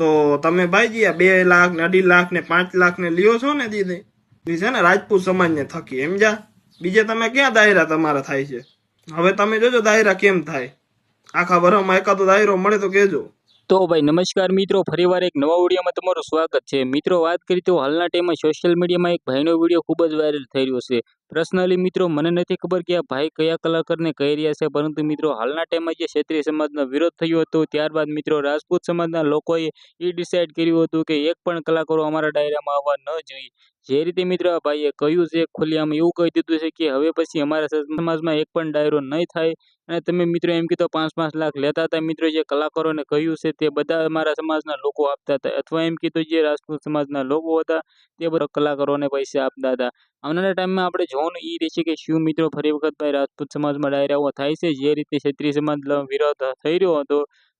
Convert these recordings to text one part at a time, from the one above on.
તો તમે ભાઈજી આ બે લાખ ને અઢી લાખ ને પાંચ લાખ ને લ્યો છો ને દીદી. ઈ છે ને રાજપૂત સમાજ ને થકી જા બીજે તમે ક્યાં દાયરા તમારા થાય છે? હવે તમે જોજો દાયરા કેમ થાય? આખા વરમાં એકાદો દાયરો મળે તો કેજો તો ભાઈ, નમસ્કાર મિત્રો, ફરીવાર એક નવા વિડીયોમાં તમારું સ્વાગત છે. મિત્રો, વાત કરી તો હાલના ટાઈમમાં સોશિયલ મીડિયામાં એક ભાઈનો વીડિયો ખૂબ જ વાયરલ થઈ રહ્યો છે. પર્સનલી મિત્રો, મને નથી ખબર કે આ ભાઈ કયા કલાકારને કહી રહ્યા છે, પરંતુ મિત્રો, હાલના ટાઈમમાં જે ક્ષેત્રીય સમાજનો વિરોધ થયો હતો, ત્યારબાદ મિત્રો, રાજપૂત સમાજના લોકોએ એ ડિસાઇડ કર્યું હતું કે એક પણ કલાકારો અમારા ડાયરામાં આવવા ન જોઈએ. જે રીતે મિત્રો, આ ભાઈએ કહ્યું છે ખુલ્લામાં એવું કહી દીધું છે કે હવે પછી અમારા સમાજમાં એક પણ ડાયરો નહીં થાય. અને તમે મિત્રો, એમ કીધો પાંચ પાંચ લાખ લેતા હતા. મિત્રો, જે કલાકારોને કહ્યું છે, તે બધા અમારા સમાજના લોકો આપતા હતા. અથવા એમ કીધું, જે રાજપૂત સમાજના લોકો હતા, તે બધા કલાકારોને પૈસા આપતા હતા. આવનારા ટાઈમમાં આપણે જોવાનું એ રહેશે કે શું મિત્રો ફરી વખત ભાઈ રાજપૂત સમાજમાં ડાયરાઓ થાય છે. જે રીતે ક્ષત્રિય સમાજ વિરોધ થઈ રહ્યો હતો,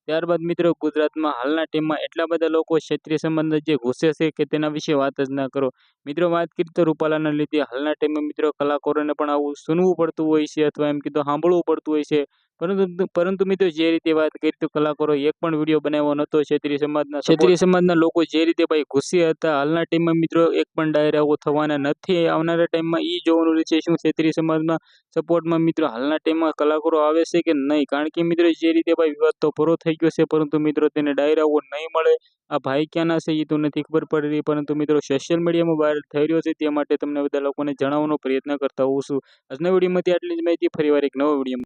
ત્યારબાદ મિત્રો ગુજરાતમાં હાલના ટાઈમમાં એટલા બધા લોકો ક્ષત્રિય સંબંધ જે ઘૂસે છે કે તેના વિશે વાત જ ના કરો. મિત્રો વાત કરીએ તો રૂપાલાના લીધે હાલના ટાઈમમાં મિત્રો કલાકારોને પણ આવું સુનવું પડતું હોય છે અથવા એમ કીધું સાંભળવું પડતું હોય છે. પરંતુ પરંતુ મિત્રો જે રીતે વાત કરી તો કલાકારો, એક પણ વીડિયો બનાવ્યો નહોતો ક્ષેત્રીય સમાજના ક્ષેત્રીય સમાજના લોકો જે રીતે ભાઈ ખુશી હતા, હાલના ટાઈમમાં મિત્રો એક પણ ડાયરાઓ થવાના નથી. આવનારા ટાઈમમાં એ જોવાનું રહેશે શું ક્ષેત્રીય સમાજના સપોર્ટમાં મિત્રો હાલના ટાઈમમાં કલાકારો આવે છે કે નહીં. કારણ કે મિત્રો જે રીતે ભાઈ વિવાદ તો પૂરો થઈ ગયો છે, પરંતુ મિત્રો તેને ડાયરાઓ નહીં મળે. આ ભાઈ ક્યાંના છે એ તો નથી ખબર પડી રહી, પરંતુ મિત્રો સોશિયલ મીડિયામાં વાયરલ થઈ રહ્યો છે, તે માટે તમને બધા લોકોને જણાવવાનો પ્રયત્ન કરતા હોઉં છું. આજના વિડીયોમાંથી આટલી જ માહિતી. ફરીવાર એક નવો વીડિયો